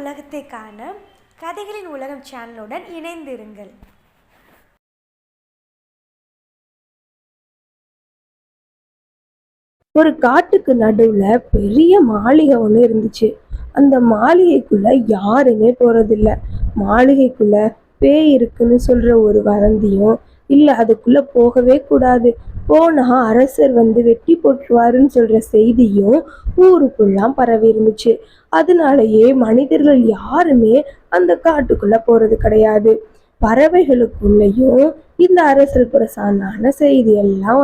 உலகத்தை காண கதைகளின் உலகம் சேனலுடன் இணைந்திருங்கள். ஒரு காட்டுக்கு நடுவுல பெரிய மாளிகை ஒன்று இருந்துச்சு. அந்த மாளிகைக்குள்ள யாருமே போறதில்ல. மாளிகைக்குள்ள பேய் இருக்குன்னு சொல்ற ஒரு வதந்தியும் இல்லை அதுக்குள்ளே போகவே கூடாது. போனா அரசர் வந்து வெட்டி போட்டுருவாருன்னு சொல்கிற செய்தியும் ஊருக்குள்ளாம் பரவி இருந்துச்சு. அதனாலயே மனிதர்கள் யாருமே அந்த காட்டுக்குள்ளே போகிறது கிடையாது. பறவைகளுக்குள்ளேயும் இந்த அரசல் புரசானான செய்தி எல்லாம்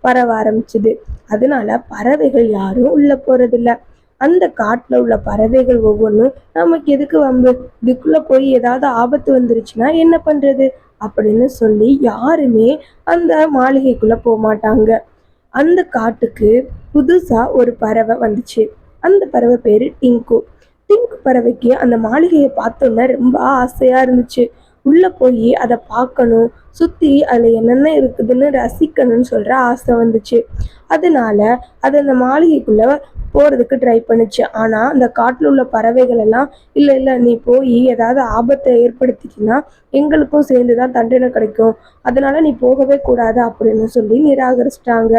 பரவ ஆரம்பிச்சுது. அதனால பறவைகள் யாரும் உள்ளே போகிறதில்ல அந்த காட்டில் உள்ள பறவைகள் ஒவ்வொன்றும் நமக்கு எதுக்கு வம்பு? இதுக்குள்ளே போய் ஏதாவது ஆபத்து வந்துருச்சுன்னா என்ன பண்ணுறது அப்படின்னு சொல்லி யாருமே அந்த மாளிகைக்குள்ள போக மாட்டாங்க அந்த காட்டுக்கு புதுசா ஒரு பறவை வந்துச்சு. அந்த பறவை பேரு டிங்கு. டிங்கு பறவைக்கு அந்த மாளிகையை பார்த்தோன்னே ரொம்ப ஆசையா இருந்துச்சு. உள்ள போய் அதை பார்க்கணும் சுத்தி அதுல என்னென்ன இருக்குதுன்னு ரசிக்கணும்னு சொல்ற ஆசை வந்துச்சு. அதனால அது அந்த மாளிகைக்குள்ள போறதுக்கு ட்ரை பண்ணுச்சு. ஆனா அந்த காட்டில் உள்ள பறவைகள் எல்லாம் இல்லை இல்லை நீ போய் ஏதாவது ஆபத்தை ஏற்படுத்திட்டினா எங்களுக்கும் சேர்ந்து தான் தண்டனை கிடைக்கும். அதனால நீ போகவே கூடாது அப்படின்னு சொல்லி நிராகரிச்சிட்டாங்க.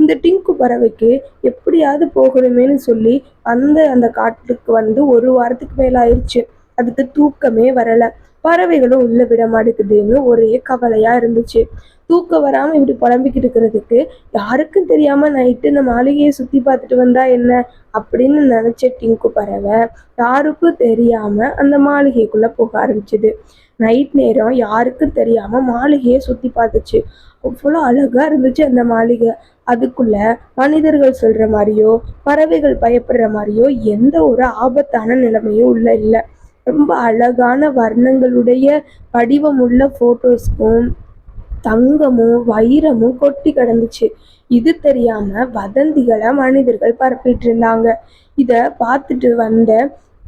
இந்த டிங்கு பறவைக்கு எப்படியாவது போகணுமேனு சொல்லி அந்த அந்த காட்டுக்கு வந்து ஒரு வாரத்துக்கு மேலாயிருச்சு. அதுக்கு தூக்கமே வரல. பறவைகளும் உள்ள விட மாட்டேங்குதுன்னு ஒரே கவலையா இருந்துச்சு. தூக்கம் வராம இப்படி புலம்பிக்கிட்டு இருக்கிறதுக்கு யாருக்கும் தெரியாம நைட்டு இந்த மாளிகையை சுத்தி பார்த்துட்டு வந்தா என்ன அப்படின்னு நினைச்ச டிங்கு பறவை யாருக்கும் தெரியாம அந்த மாளிகைக்குள்ள போக ஆரம்பிச்சுது. நைட் நேரம் யாருக்கும் தெரியாம மாளிகையை சுத்தி பார்த்துச்சு. அவ்வளோ அழகா இருந்துச்சு அந்த மாளிகை. அதுக்குள்ள மனிதர்கள் சொல்ற மாதிரியோ பறவைகள் பயப்படுற மாதிரியோ எந்த ஒரு ஆபத்தான நிலைமையும் உள்ள இல்லை. ரொம்ப அழகான வர்ணங்களுடைய வடிவமுள்ள ஃபோட்டோஸ்க்கும் தங்கமும் வைரமும் கொட்டி கிடந்துச்சு. இது தெரியாம வதந்திகளை மனிதர்கள் பரப்பிட்டு இருந்தாங்க இத பார்த்துட்டு வந்த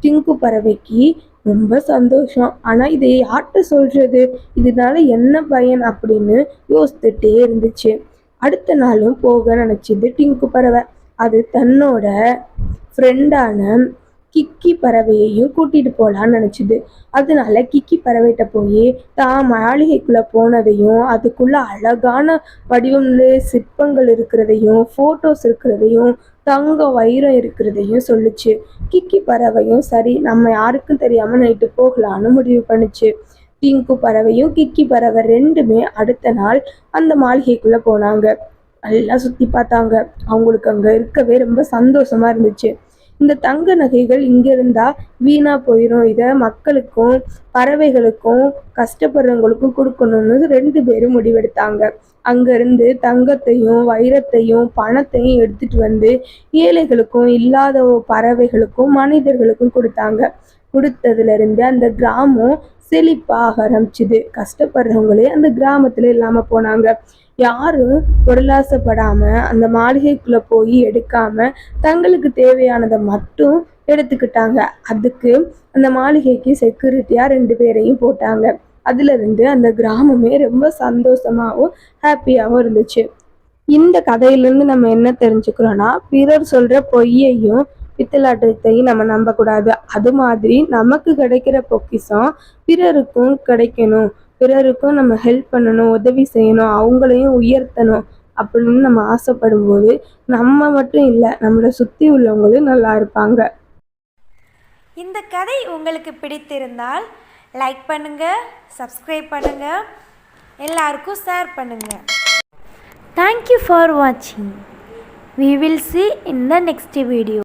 டிங்கு பறவைக்கு ரொம்ப சந்தோஷம். ஆனா இதை யார்கிட்ட சொல்றது? இதனால என்ன பயன் அப்படின்னு யோசித்துட்டே இருந்துச்சு. அடுத்த நாளும் போக நினைச்சது டிங்கு பறவை. அது தன்னோட ஃப்ரெண்டான கிக்கி பறவையையும் கூட்டிட்டு போகலான்னு நினச்சிது. அதனால கிக்கி பறவைகிட்ட போய் தான் மாளிகைக்குள்ளே போனதையும் அதுக்குள்ள அழகான வடிவம்ல சிற்பங்கள் இருக்கிறதையும் ஃபோட்டோஸ் இருக்கிறதையும் தங்க வைரம் இருக்கிறதையும் சொல்லுச்சு. கிக்கி பறவையும் சரி நம்ம யாருக்கும் தெரியாமல் நைட்டு போகலான்னு முடிவு பண்ணுச்சு. திங்கு பறவையும் கிக்கி பறவை ரெண்டுமே அடுத்த நாள் அந்த மாளிகைக்குள்ளே போனாங்க. நல்லா சுற்றி பார்த்தாங்க. அவங்களுக்கு அங்கே இருக்கவே ரொம்ப சந்தோஷமாக இருந்துச்சு. இந்த தங்க நகைகள் இங்கே இருந்தால் வீணா போயிடும் இதை மக்களுக்கும் பறவைகளுக்கும் கஷ்டப்படுறவங்களுக்கும் கொடுக்கணும்னு ரெண்டு பேரும் முடிவெடுத்தாங்க. அங்கேருந்து தங்கத்தையும் வைரத்தையும் பணத்தையும் எடுத்துட்டு வந்து ஏழைகளுக்கும் இல்லாத பறவைகளுக்கும் மனிதர்களுக்கும் கொடுத்தாங்க. கொடுத்ததுல இருந்து அந்த கிராமம் செழிப்பாக ஆரம்பிச்சுது கஷ்டப்படுறவங்களே அந்த கிராமத்துல இல்லாம போனாங்க. யாரும் பொருளாசைப்படாம அந்த மாளிகைக்குள்ள போய் எடுக்காம தங்களுக்கு தேவையானதை மட்டும் எடுத்துக்கிட்டாங்க. அதுக்கு அந்த மாளிகைக்கு செக்யூரிட்டியா ரெண்டு பேரையும் போட்டாங்க. அதுல இருந்து அந்த கிராமமே ரொம்ப சந்தோஷமாகவும் ஹாப்பியாகவும் இருந்துச்சு. இந்த கதையிலேருந்து நம்ம என்ன தெரிஞ்சுக்கிறோன்னா பிறர் சொல்ற பொய்யையும் பித்தலாட்டத்தையும் நம்ம நம்பக்கூடாது. அது மாதிரி நமக்கு கிடைக்கிற பொக்கிஷம் பிறருக்கும் கிடைக்கணும். பிறருக்கும் நம்ம ஹெல்ப் பண்ணணும் உதவி செய்யணும் அவங்களையும் உயர்த்தணும் அப்படின்னு நம்ம ஆசைப்படும் போது நம்ம மட்டும் இல்லை நம்மளை சுற்றி உள்ளவங்களும் நல்லா இருப்பாங்க. இந்த கதை உங்களுக்கு பிடித்திருந்தால் லைக் பண்ணுங்க சப்ஸ்கிரைப் பண்ணுங்க எல்லாருக்கும் ஷேர் பண்ணுங்க. தேங்க்யூ ஃபார் வாட்சிங் we will see in the next video